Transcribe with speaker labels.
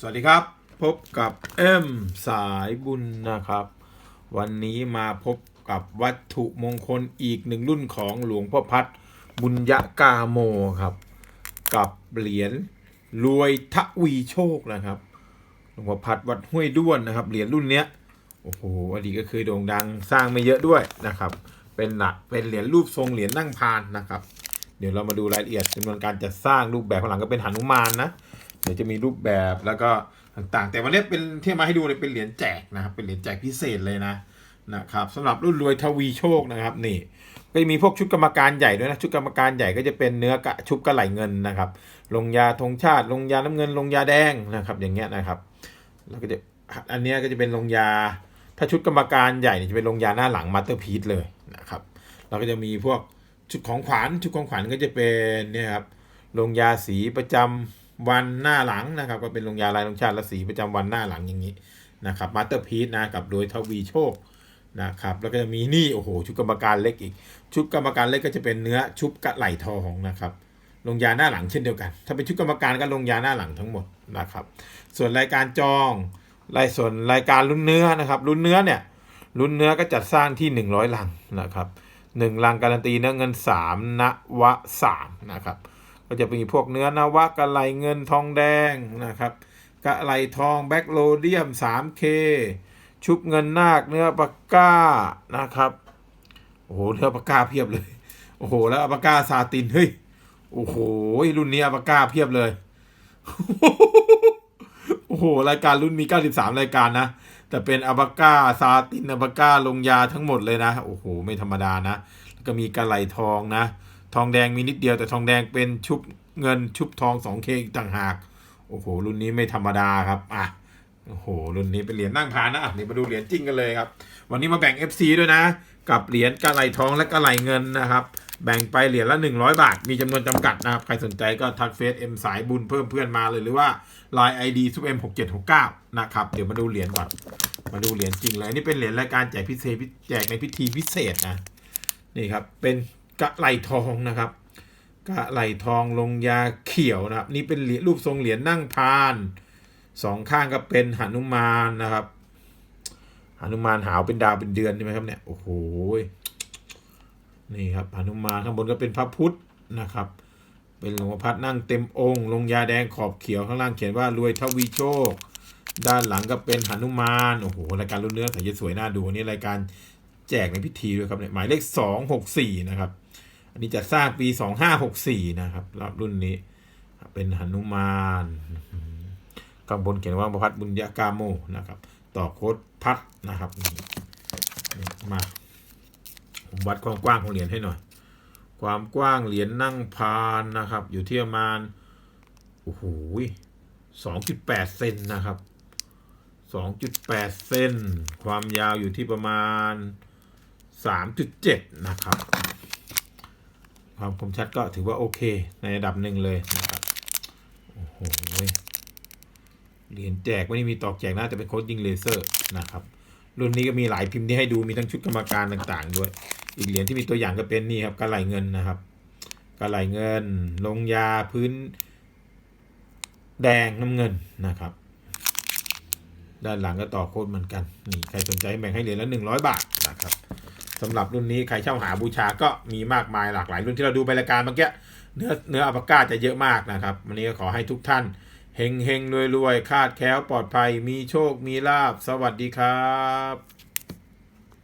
Speaker 1: สวัสดีครับ พบกับเอ็มสายบุญนะครับ วันนี้มาพบกับวัตถุมงคลอีกหนึ่งรุ่นของหลวงพ่อพัดบุญยะกาโมครับ กับเหรียญรวยทวีโชคนะครับหลวงพ่อพัดวัดห้วยด้วนนะครับเหรียญรุ่นเนี้ยโอ้โหอดีตก็เคยโด่งดังสร้างไม่เยอะด้วยนะครับ เป็นหลักเป็นเหรียญรูปทรงเหรียญนั่งพานนะครับ เดี๋ยวเรามาดูรายละเอียดจำนวนการจัดสร้างรูปแบบข้างหลังก็เป็นหนุมานนะ ดี๋ยวจะมีรูปแบบแล้วก็ต่างๆ แต่วันนี้เป็นที่มาให้ดูเลยเป็นเหรียญแจกนะครับ เป็นเหรียญแจกพิเศษเลยนะนะครับสำหรับรุ่นรวยทวีโชคนะครับนี่ก็จะมีพวกชุดกรรมการใหญ่ด้วยนะชุดกรรมการใหญ่ก็จะเป็นเนื้อกะชุบกระไหลเงินนะครับ ลงยาธงชาติ ลงยาน้ำเงิน ลงยาแดงนะครับ อย่างเงี้ยนะครับแล้วก็จะอันนี้ก็จะเป็นลงยา ถ้าชุดกรรมการใหญ่เนี่ยจะเป็นลงยาหน้าหลังมาสเตอร์พีซเลยนะครับแล้วก็จะมีพวกชุดของขวัญชุดของขวัญก็จะเป็นเนี่ยครับลงยาสีประจำ วันหน้าหลังนะครับก็เป็นลงยาลายลงชาติและสีประจำวันหน้าหลังอย่างนี้นะครับมาสเตอร์พีซนะกับโดยทวีโชคนะครับแล้วก็จะมีนี่โอ้โหชุดกรรมการเล็กอีก ชุดกรรมการเล็กก็จะเป็นเนื้อชุบกระไหลทองนะครับลงยาหน้าหลังเช่นเดียวกัน ถ้าเป็นชุดกรรมการก็ลงยาหน้าหลังทั้งหมดนะครับส่วนรายการจองรายส่วนรายการลุ้นเนื้อนะครับลุ้นเนื้อเนี่ยลุ้นเนื้อก็จัดสร้างที่ 100ลังนะครับหนึ่งลังการันตีเนื้อเงิน3นวะ3นะครับ ก็จะมีพวกเนื้อนวะกะไหลเงินทองแดงนะครับกะไหลทองแบ็กโลเดียม 3K ชุบเงินนาคเนื้อปากก้านะครับโอ้โหเนื้อปากก้าเพียบเลยโอ้โหแล้วปากก้าซาตินเฮ้ยโอ้โหรุ่นนี้อัปปาก้าเพียบเลยโอ้โหรายการรุ่นมี 93 รายการนะ แต่เป็นอัปปาก้าซาตินอัปปาก้าลงยาทั้งหมดเลยนะ โอ้โห ไม่ธรรมดานะ แล้วก็มีกระไหลทองนะ ทองแดงมีนิดเดียวแต่ทองแดงเป็นชุบเงินชุบทอง 2K อีกต่างหาก โอ้โห รุ่นนี้ไม่ธรรมดาครับอะโอ้โห รุ่นนี้เป็นเหรียญนั่งพานนะอะเดี๋ยวมาดูเหรียญจริงกันเลยครับ วันนี้มาแบ่ง FC ด้วยนะ กับเหรียญกระไหลทองและกระไหลเงินนะครับ แบ่งไปเหรียญละ 100 บาท มีจำนวนจำกัดนะครับ ใครสนใจก็ทักเฟซเอ็มสายบุญเพิ่มเพื่อนมาเลยหรือว่า Line ID ซุปเอ็มหกเจ็ดหกเก้านะครับ เดี๋ยวมาดูเหรียญก่อน มาดูเหรียญจริงเลย นี่เป็นเหรียญรายการแจกพิเศษแจกในพิธีพิเศษนะ นี่ครับ เป็น กะไหลทองนะครับกะไหลทองลงยาเขียวนะครับ นี่เป็นเหรียญรูปทรงเหรียญนั่งพานสองข้างก็เป็นหนุมานนะครับหนุมานหาวเป็นดาวเป็นเดือนใช่ไหมครับเนี่ยโอ้โหนี่ครับหนุมานข้างบนก็เป็นพระพุทธนะครับ เป็นหลวงพ่อพัดนั่งเต็มองค์ ลงยาแดงขอบเขียวข้างล่างเขียนว่ารวยทวีโชค ด้านหลังก็เป็นหนุมานโอ้โหรายการรุ่นเนื้อใส่สวยน่าดูอันนี้รายการแจกในพิธีด้วยครับเนี่ยหมายเลขสองหกสี่นะครับ นนี้จะสร้างปีสองห้าหกสี่นะครับรับรุ่นนี้ เป็นหนุมานข้างบนเขียนว่าประพัดบุญญากาโมนะครับ ต่อโค้ดพัดนะครับ มาผมวัดความกว้างของเหรียญให้หน่อย ความกว้างเหรียญนั่งพานนะครับ อยู่ที่ประมาณโอ้โหสองจุดแปดเซนนะครับสองจุดแปดเซนความยาวอยู่ที่ประมาณสามจุดเจ็ดนะครับ ความคมชัดก็ถือว่าโอเค ในระดับหนึ่งเลยนะครับโอ้โหเหรียญแจกไม่ได้มีตอกแจกนะแต่เป็นโค้ดยิงเลเซอร์นะครับรุ่นนี้ก็มีหลายพิมพ์ที่ให้ดูมีทั้งชุดกรรมการต่าง ๆ ด้วย อีกเหรียญที่มีตัวอย่างก็เป็นนี่ครับกระไหลเงินนะครับกระไหลเงิน ลงยาพื้น แดงน้ำเงินนะครับ ด้านหลังก็ต่อโค้ดเหมือนกันนี่ใครสนใจแบ่งให้เหรียญละหนึ่งร้อยบาทนะครับ สำหรับรุ่นนี้ใครเช่าหาบูชาก็มีมากมายหลากหลาย รุ่นที่เราดูไปรายการเมื่อกี้เนื้อเนื้ออัปก้าจะเยอะมากนะครับ วันนี้ก็ขอให้ทุกท่านเฮงเฮงรวยรวยคาดแคล้วปลอดภัย มีโชคมีลาบ สวัสดีครับ